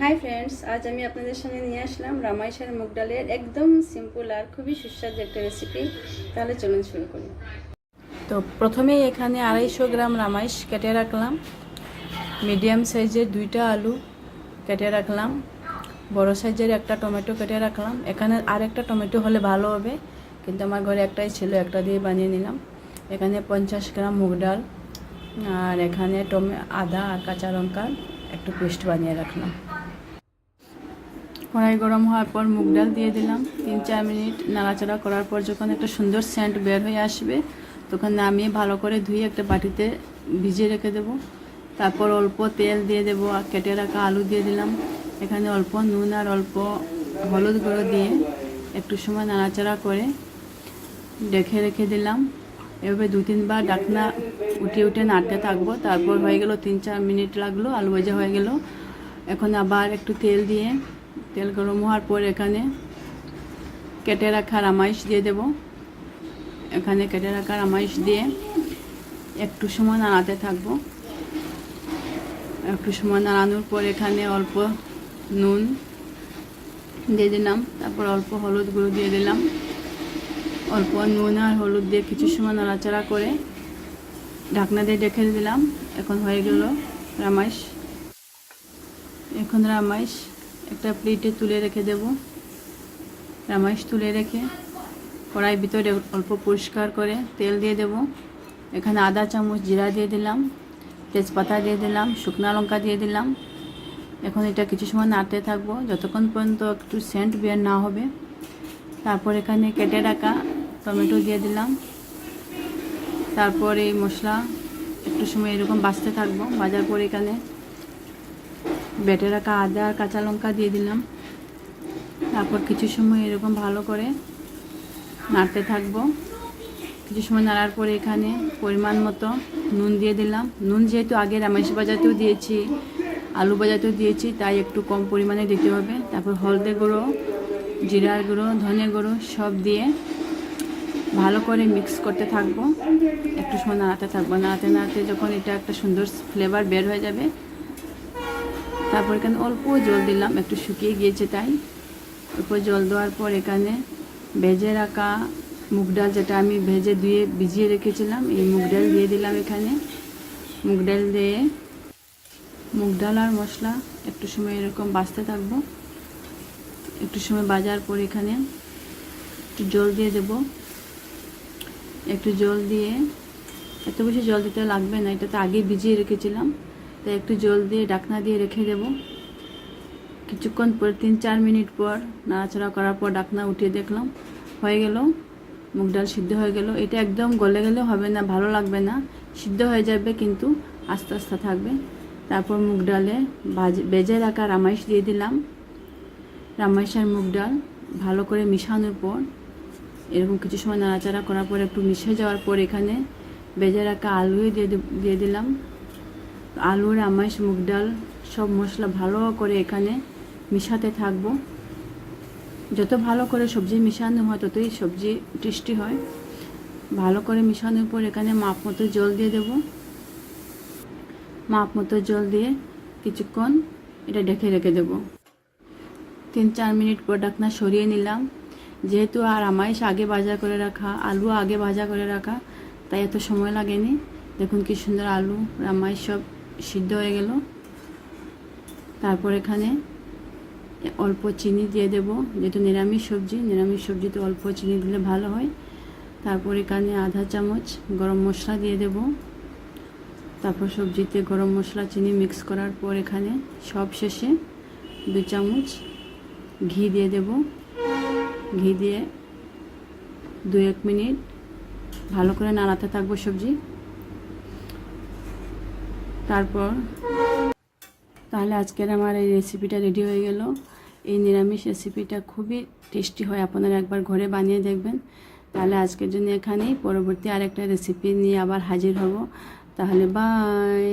Hi friends আজ আমি আপনাদের সামনে নিয়ে আসলাম রামাইশার মুগ ডালের একদম সিম্পল আর খুবই সুস্বাদু একটা রেসিপি তাহলে চলুন শুরু করি। তো প্রথমেই এখানে আড়াইশো গ্রাম রামাইশ কেটে রাখলাম। মিডিয়াম সাইজের দুইটা আলু কেটে রাখলাম। বড় সাইজের একটা টমেটো কেটে রাখলাম। এখানে আরেকটা টমেটো হলে ভালো হবে, কিন্তু আমার ঘরে একটাই ছিল, একটা দিয়ে বানিয়ে নিলাম। এখানে পঞ্চাশ গ্রাম মুগ ডাল আর এখানে টমে, আদা আর কাঁচা লঙ্কা একটু পেস্ট বানিয়ে রাখলাম। কড়াই গরম হওয়ার পর মুগ ডাল দিয়ে দিলাম। তিন চার মিনিট নাড়াচাড়া করার পর যখন একটা সুন্দর সেন্ট বের হয়ে আসবে, তখন নামিয়ে ভালো করে ধুয়ে একটা বাটিতে ভিজিয়ে রেখে দেবো। তারপর অল্প তেল দিয়ে দেবো আর কেটে রাখা আলু দিয়ে দিলাম। এখানে অল্প নুন আর অল্প হলুদ গুঁড়ো দিয়ে একটু সময় নাড়াচাড়া করে ডেকে রেখে দিলাম। এভাবে দু তিনবার ডাকনা উঠিয়ে উঠে নাড়তে থাকব। তারপর হয়ে গেল তিন চার মিনিট লাগল, আলু ভাজা হয়ে গেল। এখন আবার একটু তেল দিয়ে তেল গরম হওয়ার পর এখানে কেটে রাখা রামাইশ দিয়ে দেব। এখানে কেটে রাখা রামাইশ দিয়ে একটু সময় নাড়াতে থাকব। একটু সময় নাড়ানোর পর এখানে অল্প নুন দিয়ে দিলাম। তারপর অল্প হলুদ গুঁড়ো দিয়ে দিলাম। অল্প নুন আর হলুদ দিয়ে কিছু সময় নাড়াচাড়া করে ঢাকনা দিয়ে রেখে দিলাম। এখন হয়ে গেল রামাইশ। এখন রামাইশ একটা প্লেটে তুলে রেখে দেব। রামাইশ তুলে রেখে কড়াই ভিতরে অল্প পরিষ্কার করে তেল দিয়ে দেব। এখানে আদা চামচ জিরা দিয়ে দিলাম, তেজপাতা দিয়ে দিলাম, শুকনো লঙ্কা দিয়ে দিলাম। এখন এটা কিছু সময় নাড়তে থাকব। যতক্ষণ পর্যন্ত একটু সেন্ট বের না হবে। তারপর এখানে কেটে রাখা টমেটো দিয়ে দিলাম। তারপর এই মশলা একটু সময় এরকম বাছতে থাকব। বাজার পর এখানে বেটে রাখা আদা আর কাঁচা লঙ্কা দিয়ে দিলাম। তারপর কিছু সময় এরকম ভালো করে নাড়তে থাকব। কিছু সময় নাড়ার পরে এখানে পরিমাণ মতো নুন দিয়ে দিলাম। নুন যেহেতু আগে রামেশ বাজাতেও দিয়েছি, আলু বাজাতেও দিয়েছি, তাই একটু কম পরিমাণে দিতে হবে। তারপর হলদে গুঁড়ো, জিরার গুঁড়ো, ধনে গুঁড়ো সব দিয়ে ভালো করে মিক্স করতে থাকব। একটু সময় নাড়াতে থাকব। নাড়াতে নাড়াতে যখন এটা একটা সুন্দর ফ্লেভার বের হয়ে যাবে তারপর এখানে অল্প জল দিলাম, একটু শুকিয়ে গিয়েছে তাই। অল্প জল দেওয়ার পর এখানে ভেজে রাখা মুগ ডাল যেটা আমি ভেজে ধুয়ে ভিজিয়ে রেখেছিলাম, এই মুগ ডাল দিয়ে দিলাম এখানে। মুগ ডাল দিয়ে মুগ ডাল আর মশলা একটু সময় এরকম বাছতে থাকব। একটু সময় বাজার পর এখানে একটু জল দিয়ে দেব। একটু জল দিয়ে, এত বেশি জল দিতে লাগবে না, এটা তো আগে ভিজিয়ে রেখেছিলাম। তাই একটু জল দিয়ে ডাকনা দিয়ে রেখে দেব। কিছুক্ষণ পর, তিন চার মিনিট পর নাড়াচাড়া করার পর ডাকনা উঠিয়ে দেখলাম, হয়ে গেল, মুগ ডাল সিদ্ধ হয়ে গেল। এটা একদম গলে গেলে হবে না, ভালো লাগবে না, সিদ্ধ হয়ে যাবে কিন্তু আস্তে আস্তে থাকবে। তারপর মুগ ডালে বেজে রাখা রামাইশ দিয়ে দিলাম। রামাইশ আর মুগ ডাল ভালো করে মিশানোর পর, এরকম কিছু সময় নাড়াচাড়া করার পর, একটু মিশে যাওয়ার পর এখানে বেজে রাখা আলু দিয়ে দিয়ে দিলাম। আলু রামাইশ মুগ ডাল সব মশলা ভালো করে এখানে মিশাতে থাকব। যত ভালো করে সবজি মিশানো হয় ততই সবজি টেস্টি হয়। ভালো করে মিশানোর পর এখানে মাপ মতো জল দিয়ে দেব। মাপ মতো জল দিয়ে কিছুক্ষণ এটা ঢেকে রেখে দেব। তিন চার মিনিট পর ডাকনা সরিয়ে নিলাম। যেহেতু আর আমাইশ আগে ভাজা করে রাখা, আলু আগে ভাজা করে রাখা, তাই এত সময় লাগেনি। দেখুন কি সুন্দর আলু রামাইশ সব সিদ্ধ হয়ে গেল। তারপর এখানে অল্প চিনি দিয়ে দেব, যেহেতু নিরামিষ সবজি, নিরামিষ সবজিতে অল্প চিনি দিলে ভালো হয়। তারপর এখানে আধা চামচ গরম মশলা দিয়ে দেব। তারপর সবজিতে গরম মশলা, চিনি মিক্স করার পর এখানে সব শেষে দু চামচ ঘি দিয়ে দেব। ঘি দিয়ে দু এক মিনিট ভালো করে নাড়াতে থাকব সবজি। তারপর? তাহলে আজকের আমার এই রেসিপিটা রেডি হয়ে গেল। এই নিরামিষ রেসিপিটা খুবই টেস্টি হয়। আপনারা একবার ঘরে বানিয়ে দেখবেন। তাহলে আজকের জন্য এখানেই। পরবর্তী আরেকটা রেসিপি নিয়ে আবার হাজির হব। তাহলে বাই